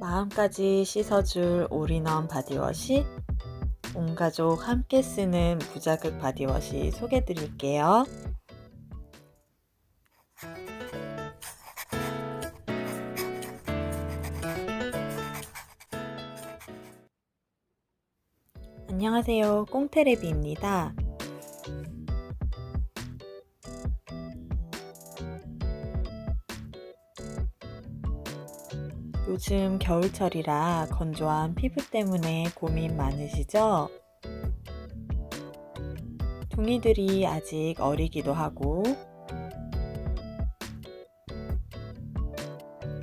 마음까지 씻어줄 올인원 바디워시 온 가족 함께 쓰는 무자극 바디워시 소개해 드릴게요. 안녕하세요. 꽁테레비입니다. 요즘 겨울철이라 건조한 피부 때문에 고민 많으시죠? 둥이들이 아직 어리기도 하고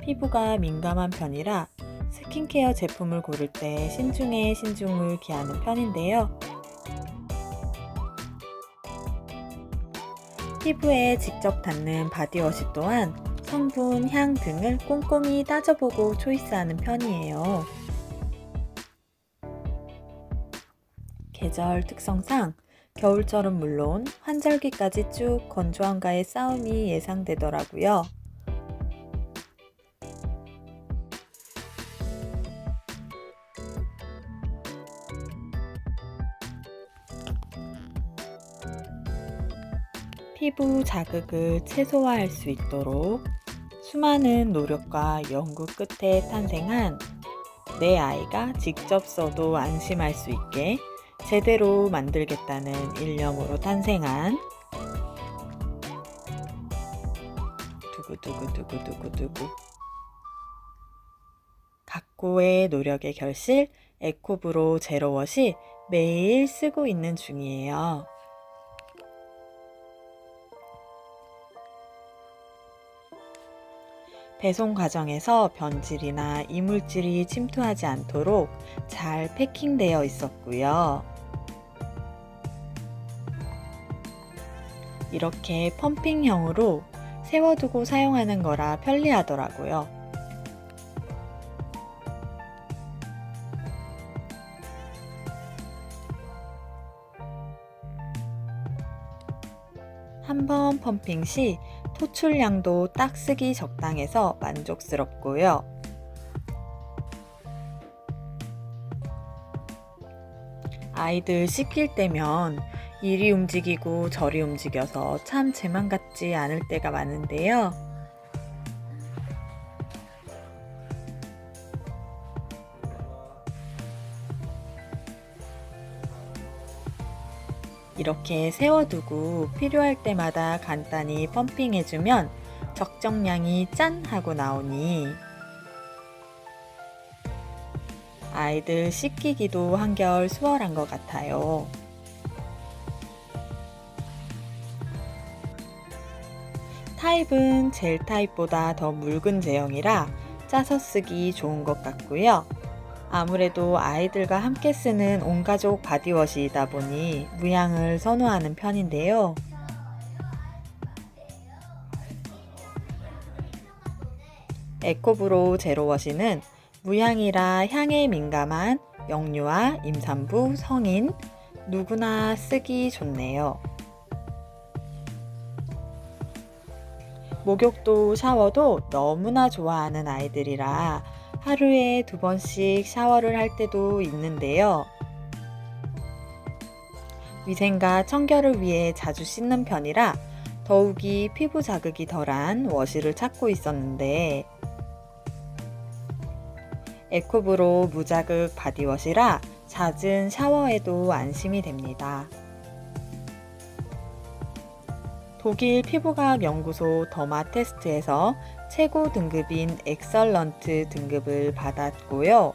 피부가 민감한 편이라 스킨케어 제품을 고를 때 신중에 신중을 기하는 편인데요. 피부에 직접 닿는 바디워시 또한 성분, 향 등을 꼼꼼히 따져보고 초이스하는 편이에요. 계절 특성상 겨울철은 물론 환절기까지 쭉 건조함과의 싸움이 예상되더라고요. 피부 자극을 최소화할 수 있도록 수많은 노력과 연구 끝에 탄생한 내 아이가 직접 써도 안심할 수 있게 제대로 만들겠다는 일념으로 탄생한 두구두구두구두구두구 각고의 노력의 결실 에코브로 제로워시 매일 쓰고 있는 중이에요. 배송 과정에서 변질이나 이물질이 침투하지 않도록 잘 패킹되어 있었고요. 이렇게 펌핑형으로 세워두고 사용하는 거라 편리하더라고요. 한 번 펌핑 시 토출량도 딱 쓰기 적당해서 만족스럽고요. 아이들 씻길 때면 이리 움직이고 저리 움직여서 참 제만 같지 않을 때가 많은데요. 이렇게 세워두고 필요할 때마다 간단히 펌핑해주면 적정량이 짠 하고 나오니 아이들 씻기기도 한결 수월한 것 같아요. 타입은 젤 타입보다 더 묽은 제형이라 짜서 쓰기 좋은 것 같고요. 아무래도 아이들과 함께 쓰는 온가족 바디워시이다 보니 무향을 선호하는 편인데요. 에코브로 제로워시는 무향이라 향에 민감한 영유아, 임산부, 성인 누구나 쓰기 좋네요. 목욕도 샤워도 너무나 좋아하는 아이들이라 하루에 두 번씩 샤워를 할 때도 있는데요. 위생과 청결을 위해 자주 씻는 편이라 더욱이 피부 자극이 덜한 워시를 찾고 있었는데 에코브로 무자극 바디워시라 잦은 샤워에도 안심이 됩니다. 독일 피부과학 연구소 더마 테스트에서 최고 등급인 엑설런트 등급을 받았고요.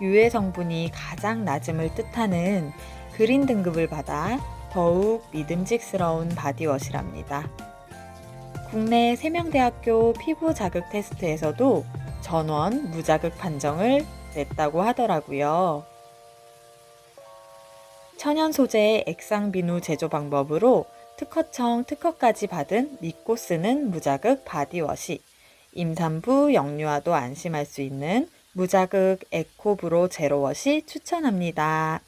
유해 성분이 가장 낮음을 뜻하는 그린 등급을 받아 더욱 믿음직스러운 바디워시랍니다. 국내 세명대학교 피부 자극 테스트에서도 전원 무자극 판정을 냈다고 하더라고요. 천연 소재의 액상 비누 제조 방법으로 특허청 특허까지 받은 믿고 쓰는 무자극 바디워시. 임산부 영유아도 안심할 수 있는 무자극 에코브로 제로워시 추천합니다.